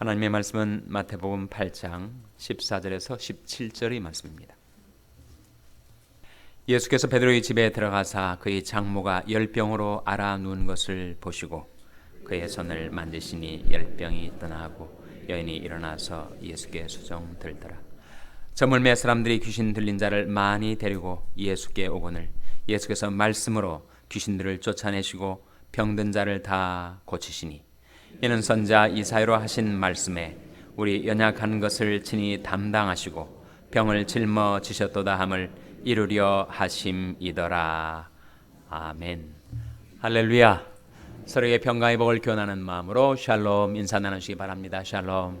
하나님의 말씀은 마태복음 8장 14절에서 17절의 말씀입니다. 예수께서 베드로의 집에 들어가사 그의 장모가 열병으로 알아 누운 것을 보시고 그의 손을 만지시니 열병이 떠나고 여인이 일어나서 예수께 수종 들더라. 저물매 사람들이 귀신 들린 자를 많이 데리고 예수께 오거늘 예수께서 말씀으로 귀신들을 쫓아내시고 병든 자를 다 고치시니 이는 선자 이사야로 하신 말씀에 우리 연약한 것을 친히 담당하시고 병을 짊어지셨도다 함을 이루려 하심이더라. 아멘. 할렐루야. 서로의 평강의 복을 교환하는 마음으로 샬롬 인사 나누시기 바랍니다. 샬롬.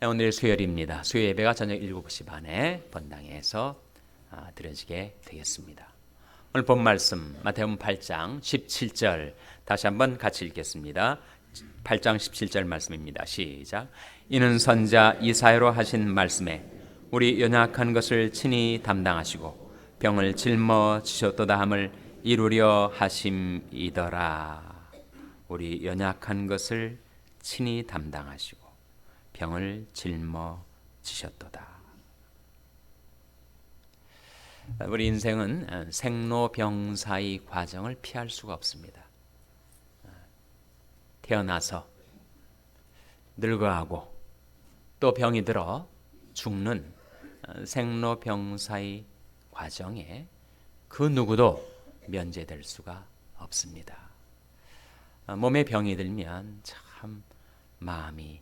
네, 오늘 수요일입니다. 수요 예배가 저녁 7시 반에 본당에서 아, 드려지게 되겠습니다. 오늘 본 말씀 마태복음 8장 17절 다시 한번 같이 읽겠습니다. 8장 17절 말씀입니다. 시작. 이는 선자 이사야로 하신 말씀에 우리 연약한 것을 친히 담당하시고 병을 짊어 지셨도다 함을 이루려 하심이더라. 우리 연약한 것을 친히 담당하시고 병을 짊어 지셨도다. 우리 인생은 생로병사의 과정을 피할 수가 없습니다. 태어나서 늙어가고 또 병이 들어 죽는 생로병사의 과정에 그 누구도 면제될 수가 없습니다. 몸에 병이 들면 참 마음이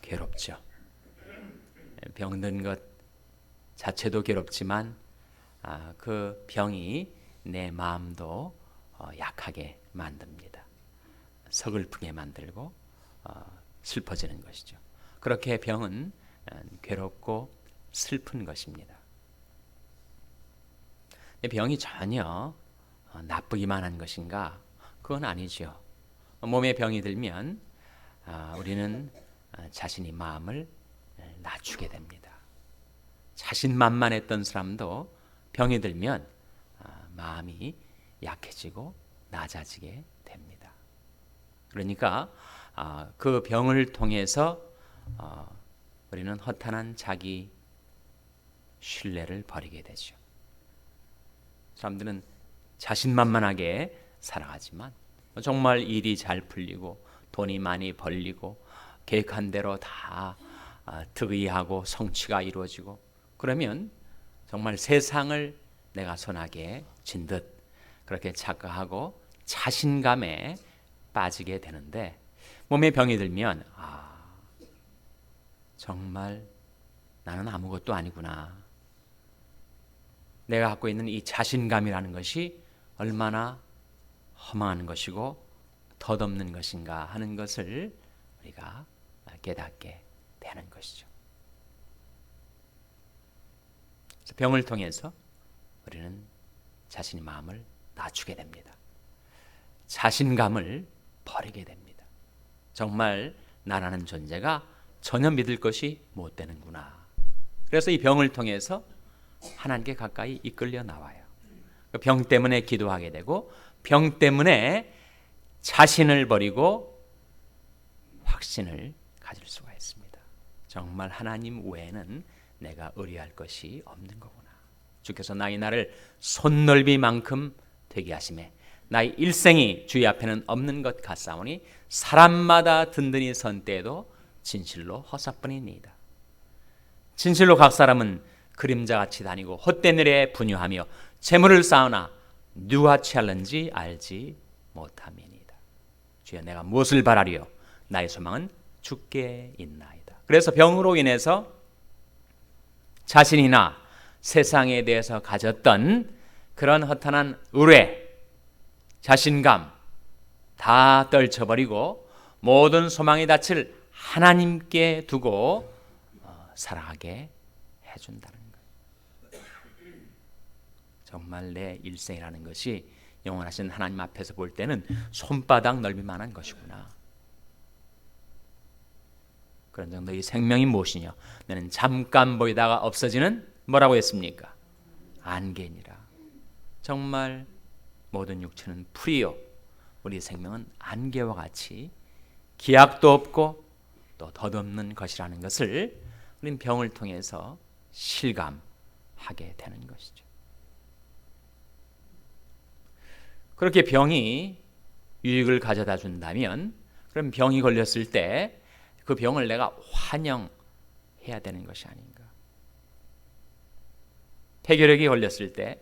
괴롭죠. 병든 것 자체도 괴롭지만 아, 그 병이 내 마음도 어, 약하게 만듭니다. 서글프게 만들고 어, 슬퍼지는 것이죠. 그렇게 병은 어, 괴롭고 슬픈 것입니다. 병이 전혀 나쁘기만 한 것인가? 그건 아니죠. 몸에 병이 들면 아, 우리는 자신이 마음을 낮추게 됩니다. 자신만만했던 사람도 병이 들면 아, 마음이 약해지고 낮아지게 됩니다. 그러니까 아, 그 병을 통해서 어, 우리는 허탄한 자기 신뢰를 버리게 되죠. 사람들은 자신만만하게 살아가지만 정말 일이 잘 풀리고 돈이 많이 벌리고 계획한 대로 다 아, 득의하고 성취가 이루어지고 그러면 정말 세상을 내가 선하게 진 듯 그렇게 착각하고 자신감에 빠지게 되는데 몸에 병이 들면 아 정말 나는 아무것도 아니구나. 내가 갖고 있는 이 자신감이라는 것이 얼마나 허망한 것이고 덧없는 것인가 하는 것을 우리가 깨닫게 되는 것이죠. 병을 통해서 우리는 자신의 마음을 낮추게 됩니다. 자신감을 버리게 됩니다. 정말 나라는 존재가 전혀 믿을 것이 못 되는구나. 그래서 이 병을 통해서 하나님께 가까이 이끌려 나와요. 그병 때문에 기도하게 되고 병 때문에 자신을 버리고 확신을 가질 수가 있습니다. 정말 하나님 외에는 내가 의뢰할 것이 없는 거구나. 주께서 나의 나를 손넓이만큼 되게 하심에 나의 일생이 주의 앞에는 없는 것 같사오니 사람마다 든든히 선 때에도 진실로 허사뿐이니이다. 진실로 각 사람은 그림자같이 다니고 헛된 일에 분유하며 재물을 쌓으나 누가 취할는지 알지 못함이니이다. 주여 내가 무엇을 바라리요? 나의 소망은 죽게 있나이다. 그래서 병으로 인해서 자신이나 세상에 대해서 가졌던 그런 허탄한 의뢰, 자신감 다 떨쳐버리고 모든 소망의 닻을 하나님께 두고 어, 살아가게 해준다는 것. 정말 내 일생이라는 것이 영원하신 하나님 앞에서 볼 때는 손바닥 넓이만한 것이구나. 그런 정도의 생명이 무엇이냐? 너는 잠깐 보이다가 없어지는 뭐라고 했습니까? 안개니라. 정말 모든 육체는 풀이요 우리 생명은 안개와 같이 기약도 없고 또 덧없는 것이라는 것을 우리는 병을 통해서 실감하게 되는 것이죠. 그렇게 병이 유익을 가져다 준다면 그럼 병이 걸렸을 때 그 병을 내가 환영해야 되는 것이 아닌가. 폐결핵이 걸렸을 때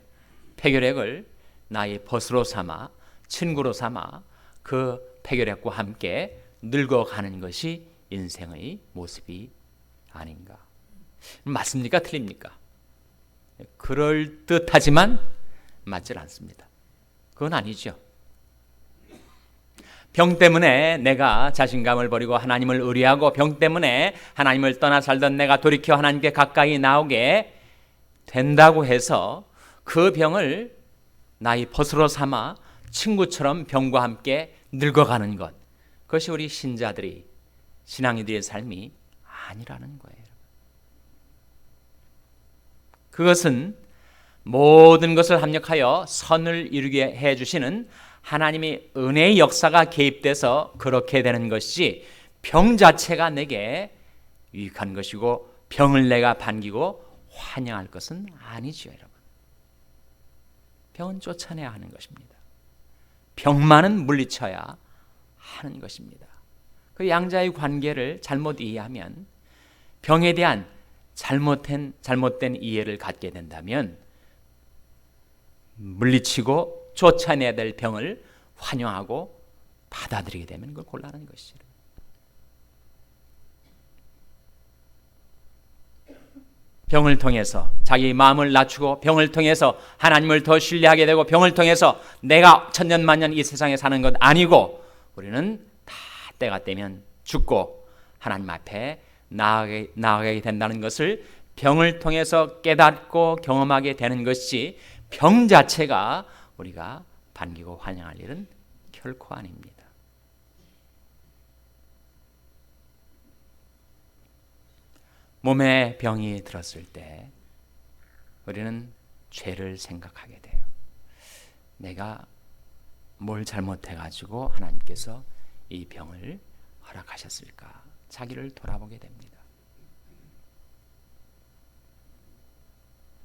폐결핵을 나의 벗으로 삼아 친구로 삼아 그 폐결핵과 함께 늙어가는 것이 인생의 모습이 아닌가. 맞습니까? 틀립니까? 그럴 듯하지만 맞질 않습니다. 그건 아니죠. 병 때문에 내가 자신감을 버리고 하나님을 의뢰하고 병 때문에 하나님을 떠나 살던 내가 돌이켜 하나님께 가까이 나오게 된다고 해서 그 병을 나의 벗으로 삼아 친구처럼 병과 함께 늙어가는 것. 그것이 우리 신자들이 신앙이들의 삶이 아니라는 거예요. 그것은 모든 것을 합력하여 선을 이루게 해 주시는 하나님의 은혜의 역사가 개입돼서 그렇게 되는 것이 병 자체가 내게 유익한 것이고 병을 내가 반기고 환영할 것은 아니죠, 여러분. 병은 쫓아내야 하는 것입니다. 병만은 물리쳐야 하는 것입니다. 그 양자의 관계를 잘못 이해하면 병에 대한 잘못된 잘못된 이해를 갖게 된다면 물리치고 쫓아내야 될 병을 환영하고 받아들이게 되면 그걸 곤란한 것이죠. 병을 통해서 자기 마음을 낮추고 병을 통해서 하나님을 더 신뢰하게 되고 병을 통해서 내가 천년 만년 이 세상에 사는 것 아니고 우리는 다 때가 되면 죽고 하나님 앞에 나아가게, 나아가게 된다는 것을 병을 통해서 깨닫고 경험하게 되는 것이 병 자체가 우리가 반기고 환영할 일은 결코 아닙니다. 몸에 병이 들었을 때 우리는 죄를 생각하게 돼요. 내가 뭘 잘못해 가지고 하나님께서 이 병을 허락하셨을까? 자기를 돌아보게 됩니다.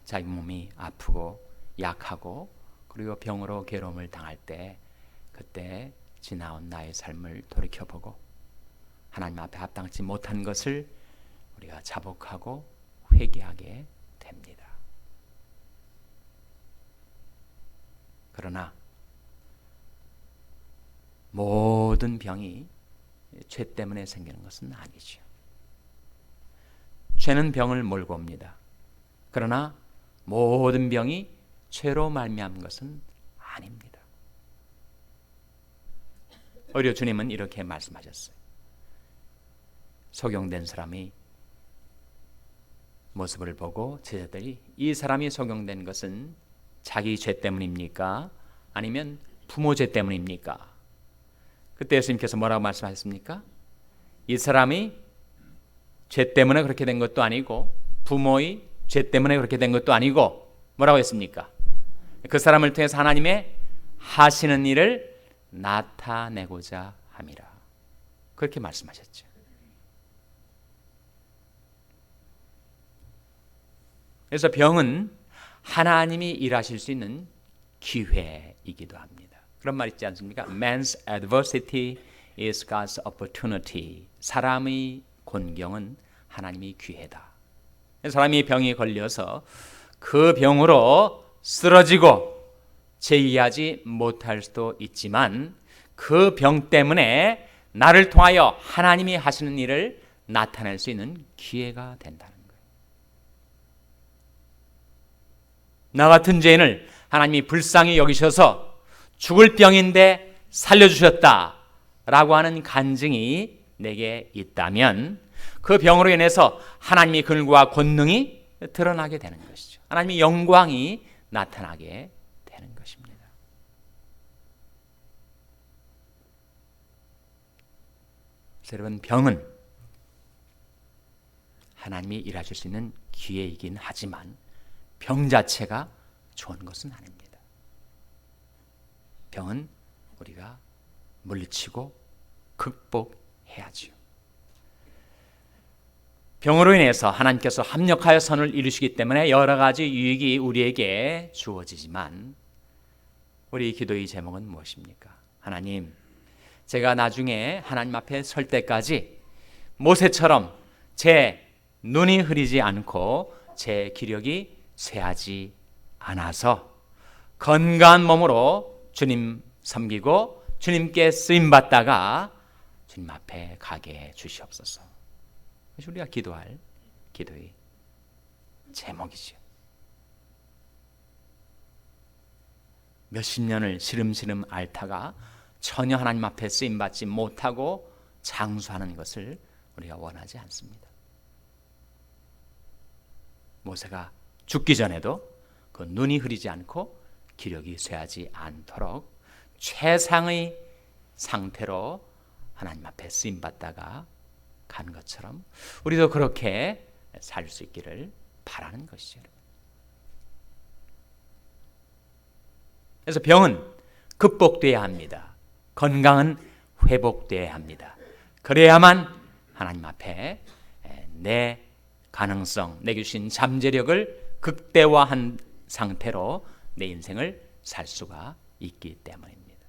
자기 몸이 아프고 약하고 그리고 병으로 괴로움을 당할 때 그때 지나온 나의 삶을 돌이켜보고 하나님 앞에 합당치 못한 것을 우리가 자복하고 회개하게 됩니다. 그러나 모든 병이 죄 때문에 생기는 것은 아니죠. 죄는 병을 몰고 옵니다. 그러나 모든 병이 죄로 말미암은 것은 아닙니다. 오히려 주님은 이렇게 말씀하셨어요. 소경된 사람이 모습을 보고 제자들이 이 사람이 소경된 것은 자기 죄 때문입니까? 아니면 부모 죄 때문입니까? 그때 예수님께서 뭐라고 말씀하셨습니까? 이 사람이 죄 때문에 그렇게 된 것도 아니고 부모의 죄 때문에 그렇게 된 것도 아니고 뭐라고 했습니까? 그 사람을 통해서 하나님의 하시는 일을 나타내고자 함이라. 그렇게 말씀하셨죠. 그래서 병은 하나님이 일하실 수 있는 기회이기도 합니다. 그런 말 있지 않습니까? Man's adversity is God's opportunity. 사람의 곤경은 하나님의 기회다. 사람이 병에 걸려서 그 병으로 쓰러지고 제의하지 못할 수도 있지만 그 병 때문에 나를 통하여 하나님이 하시는 일을 나타낼 수 있는 기회가 된다는 거예요. 나 같은 죄인을 하나님이 불쌍히 여기셔서 죽을 병인데 살려주셨다. 라고 하는 간증이 내게 있다면 그 병으로 인해서 하나님의 근과 권능이 드러나게 되는 것이죠. 하나님의 영광이 나타나게 되는 것입니다. 여러분 병은 하나님이 일하실 수 있는 기회이긴 하지만 병 자체가 좋은 것은 아닙니다. 병은 우리가 물리치고 극복해야지요. 병으로 인해서 하나님께서 합력하여 선을 이루시기 때문에 여러 가지 유익이 우리에게 주어지지만 우리 기도의 제목은 무엇입니까? 하나님, 제가 나중에 하나님 앞에 설 때까지 모세처럼 제 눈이 흐리지 않고 제 기력이 쇠하지 않아서 건강한 몸으로 주님 섬기고 주님께 쓰임 받다가 주님 앞에 가게 해 주시옵소서. 우리가 기도할 기도의 제목이죠. 몇십 년을 시름시름 앓다가 전혀 하나님 앞에 쓰임 받지 못하고 장수하는 것을 우리가 원하지 않습니다. 모세가 죽기 전에도 그 눈이 흐리지 않고 기력이 쇠하지 않도록 최상의 상태로 하나님 앞에 쓰임 받다가 간 것처럼 우리도 그렇게 살 수 있기를 바라는 것이죠. 그래서 병은 극복돼야 합니다. 건강은 회복돼야 합니다. 그래야만 하나님 앞에 내 가능성, 내 주신 잠재력을 극대화한 상태로 내 인생을 살 수가 있기 때문입니다.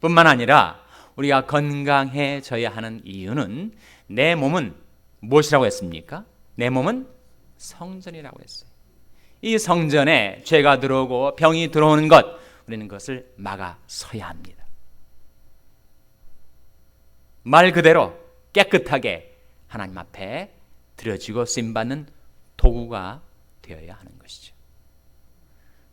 뿐만 아니라 우리가 건강해져야 하는 이유는 내 몸은 무엇이라고 했습니까? 내 몸은 성전이라고 했어요. 이 성전에 죄가 들어오고 병이 들어오는 것, 우리는 그것을 막아서야 합니다. 말 그대로 깨끗하게 하나님 앞에 드려지고 쓰임받는 도구가 되어야 하는 것이죠.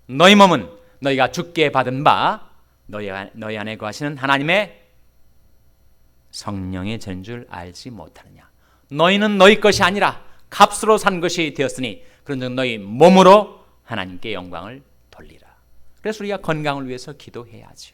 너희 몸은 너희가 죽게 받은 바 너희, 너희 안에 거하시는 하나님의 성령의 전줄 알지 못하느냐. 너희는 너희 것이 아니라 값으로 산 것이 되었으니 그런즉 너희 몸으로 하나님께 영광을 돌리라. 그래서 우리가 건강을 위해서 기도해야지.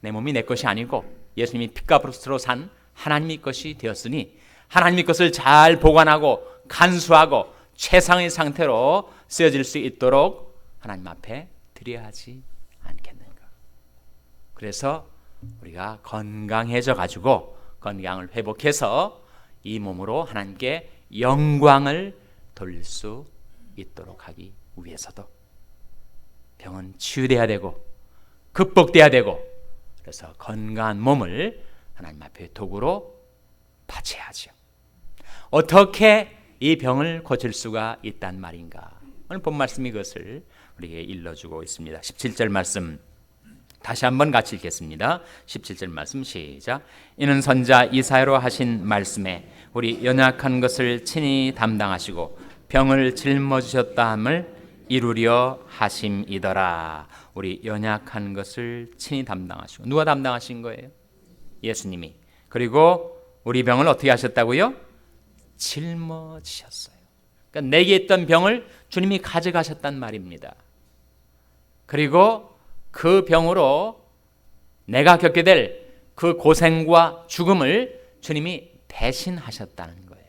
내 몸이 내 것이 아니고 예수님이 피값으로 산 하나님의 것이 되었으니 하나님의 것을 잘 보관하고 간수하고 최상의 상태로 쓰여질 수 있도록 하나님 앞에 드려야 하지 않겠는가. 그래서 우리가 건강해져 가지고 건강을 회복해서 이 몸으로 하나님께 영광을 돌릴 수 있도록 하기 위해서도 병은 치유돼야 되고 극복돼야 되고 그래서 건강한 몸을 하나님 앞에 도구로 바쳐야죠. 어떻게 이 병을 고칠 수가 있단 말인가? 오늘 본 말씀이 그것을 우리에게 일러주고 있습니다. 17절 말씀 다시 한번 같이 읽겠습니다. 17절 말씀 시작. 이는 선자 이사야로 하신 말씀에 우리 연약한 것을 친히 담당하시고 병을 짊어지셨다 함을 이루려 하심이더라. 우리 연약한 것을 친히 담당하시고 누가 담당하신 거예요? 예수님이. 그리고 우리 병을 어떻게 하셨다고요? 짊어지셨어요. 그러니까 내게 있던 병을 주님이 가져가셨단 말입니다. 그리고 그 병으로 내가 겪게 될 그 고생과 죽음을 주님이 대신하셨다는 거예요.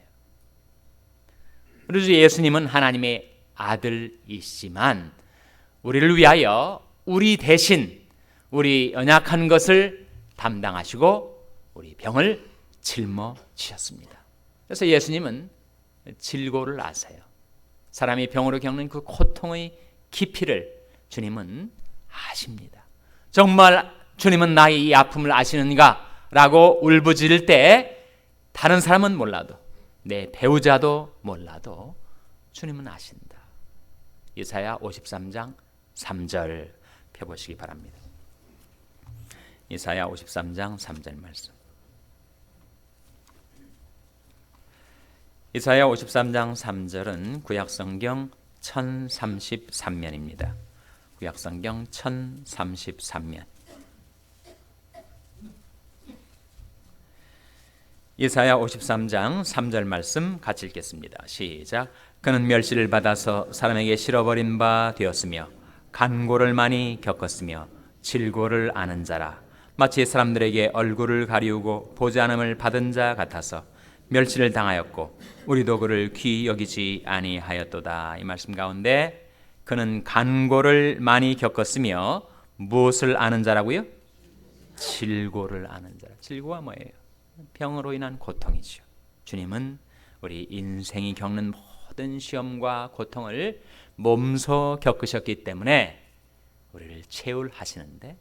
그래서 예수님은 하나님의 아들이시지만 우리를 위하여 우리 대신 우리 연약한 것을 담당하시고 우리 병을 짊어지셨습니다. 그래서 예수님은 질고를 아세요. 사람이 병으로 겪는 그 고통의 깊이를 주님은 아십니다. 정말 주님은 나의 이 아픔을 아시는가? 라고 울부짖을 때 다른 사람은 몰라도 내 배우자도 몰라도 주님은 아신다. 이사야 53장 3절 펴 보시기 바랍니다. 이사야 53장 3절 말씀. 이사야 53장 3절은 구약 성경 1033면입니다. 구약성경 1033면 이사야 53장 3절 말씀 같이 읽겠습니다. 시작. 그는 멸시를 받아서 사람에게 실어버린 바 되었으며 간고를 많이 겪었으며 질고를 아는 자라 마치 사람들에게 얼굴을 가리우고 보지 않음을 받은 자 같아서 멸시를 당하였고 우리도 그를 귀 여기지 아니하였도다 이 말씀 가운데 그는 간고를 많이 겪었으며 무엇을 아는 자라고요? 질고를 아는 자라. 질고가 뭐예요? 병으로 인한 고통이죠. 주님은 우리 인생이 겪는 모든 시험과 고통을 몸소 겪으셨기 때문에 우리를 체울하시는데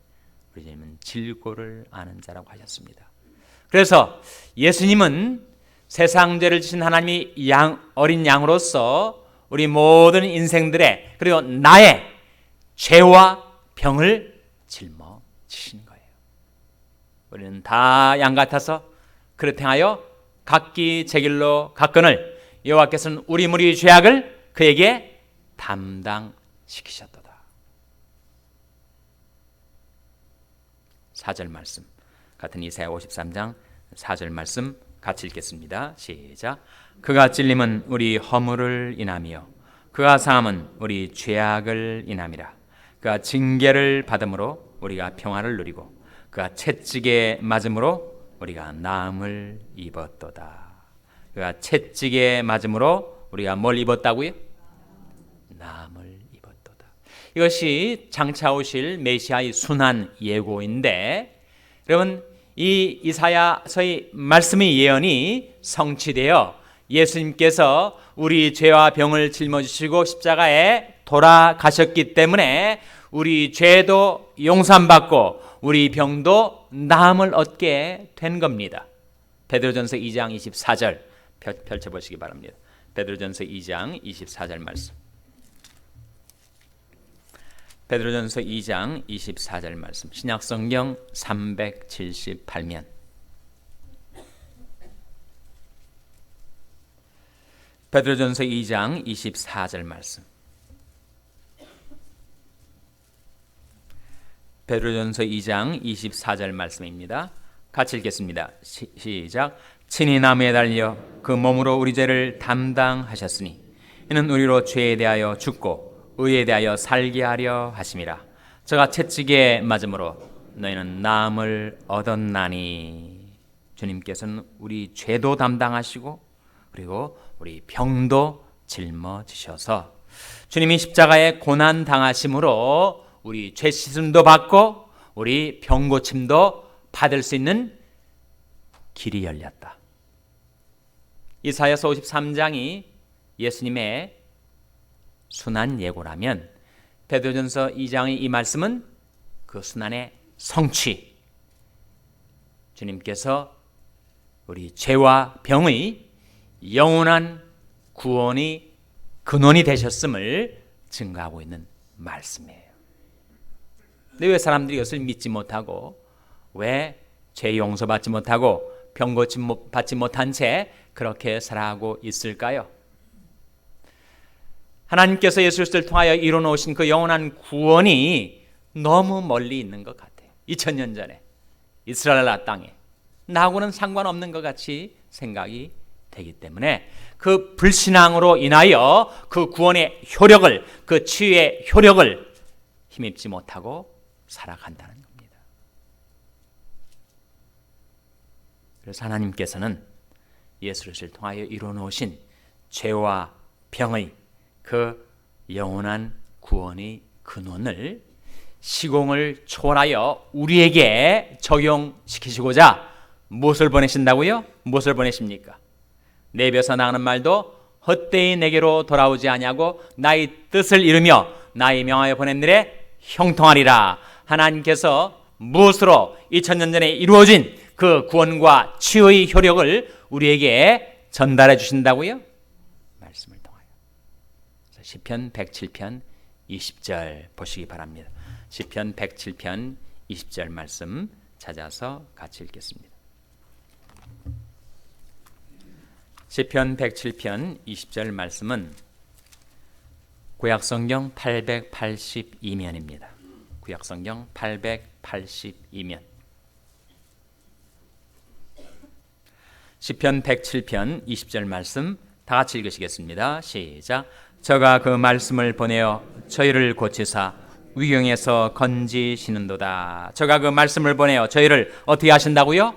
우리 주님은 질고를 아는 자라고 하셨습니다. 그래서 예수님은 세상 죄를 지신 하나님이 양, 어린 양으로서 우리 모든 인생들의 그리고 나의 죄와 병을 짊어지신 거예요. 우리는 다 양 같아서 그렇 행하여 각기 제 길로 갔거늘 여호와께서는 우리 무리 죄악을 그에게 담당시키셨도다. 4절 말씀 같은 이사야 53장 4절 말씀 같이 읽겠습니다. 시작. 그가 찔림은 우리 허물을 인하며 그가 상함은 우리 죄악을 인함이라. 그가 징계를 받음으로 우리가 평화를 누리고 그가 채찍에 맞음으로 우리가 나음을 입었도다. 그가 채찍에 맞음으로 우리가 뭘 입었다고요? 나음을 입었도다. 이것이 장차 오실 메시아의 순한 예고인데 여러분 이 이사야서의 말씀의 예언이 성취되어 예수님께서 우리 죄와 병을 짊어지시고 십자가에 돌아가셨기 때문에 우리 죄도 용서받고 우리 병도 나음을 얻게 된 겁니다. 베드로전서 2장 24절 펼쳐 보시기 바랍니다. 베드로전서 2장 24절 말씀. 베드로전서 2장 24절 말씀. 신약성경 378면. 베드로전서 2장 24절 말씀. 베드로전서 2장 24절 말씀입니다. 같이 읽겠습니다. 시, 시작. 친히 나무에 달려 그 몸으로 우리 죄를 담당하셨으니 이는 우리로 죄에 대하여 죽고 의에 대하여 살게 하려 하심이라. 저가 채찍에 맞음으로 너희는 나음을 얻었나니 주님께서는 우리 죄도 담당하시고 그리고 우리 병도 짊어지셔서 주님이 십자가에 고난 당하심으로 우리 죄 씻음도 받고 우리 병 고침도 받을 수 있는 길이 열렸다. 이사야서 53장이 예수님의 순한 예고라면 베드로전서 2장의 이 말씀은 그 순환의 성취. 주님께서 우리 죄와 병의 영원한 구원이 근원이 되셨음을 증거하고 있는 말씀이에요. 근데 왜 사람들이 이것을 믿지 못하고 왜 죄 용서받지 못하고 병 고침 받지 못한 채 그렇게 살아가고 있을까요? 하나님께서 예수 그리스도를 통하여 이루어놓으신 그 영원한 구원이 너무 멀리 있는 것 같아요. 2000년 전에 이스라엘 땅에 나하고는 상관없는 것 같이 생각이 되기 때문에 그 불신앙으로 인하여 그 구원의 효력을 그 치유의 효력을 힘입지 못하고 살아간다는 겁니다. 그래서 하나님께서는 예수 를 통하여 이루어 놓으신 죄와 병의 그 영원한 구원의 근원을 시공을 초월하여 우리에게 적용시키시고자 무엇을 보내신다고요? 무엇을 보내십니까? 내벼서 나가는 말도 헛되이 내게로 돌아오지 아니하고 나의 뜻을 이루며 나의 명하여 보낸 일에 형통하리라. 하나님께서 무엇으로 2000년 전에 이루어진 그 구원과 치유의 효력을 우리에게 전달해 주신다고요? 시편 107편 20절 보시기 바랍니다. 시편 107편 20절 말씀 찾아서 같이 읽겠습니다. 시편 107편 20절 말씀은 구약 성경 882면입니다. 구약 성경 882면. 시편 107편 20절 말씀 다 같이 읽으시겠습니다. 시작. 저가 그 말씀을 보내어 저희를 고치사 위경에서 건지시는도다. 저가 그 말씀을 보내어 저희를 어떻게 하신다고요?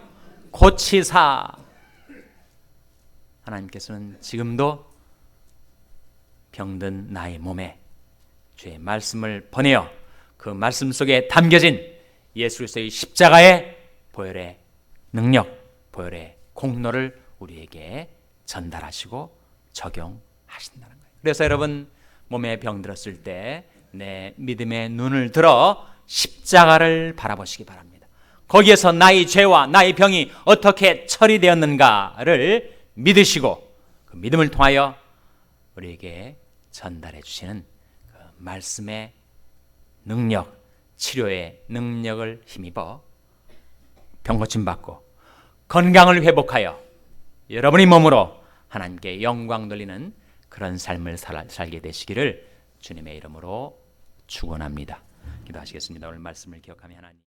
고치사. 하나님께서는 지금도 병든 나의 몸에 주의 말씀을 보내어 그 말씀 속에 담겨진 예수 그리스도의 십자가의 보혈의 능력, 보혈의 공로를 우리에게 전달하시고 적용하신다는. 그래서 여러분 몸에 병 들었을 때 내 믿음의 눈을 들어 십자가를 바라보시기 바랍니다. 거기에서 나의 죄와 나의 병이 어떻게 처리되었는가를 믿으시고 그 믿음을 통하여 우리에게 전달해 주시는 그 말씀의 능력, 치료의 능력을 힘입어 병 고침 받고 건강을 회복하여 여러분의 몸으로 하나님께 영광 돌리는 그런 삶을 살, 살게 되시기를 주님의 이름으로 축원합니다. 기도하시겠습니다. 오늘 말씀을 기억하며 하나님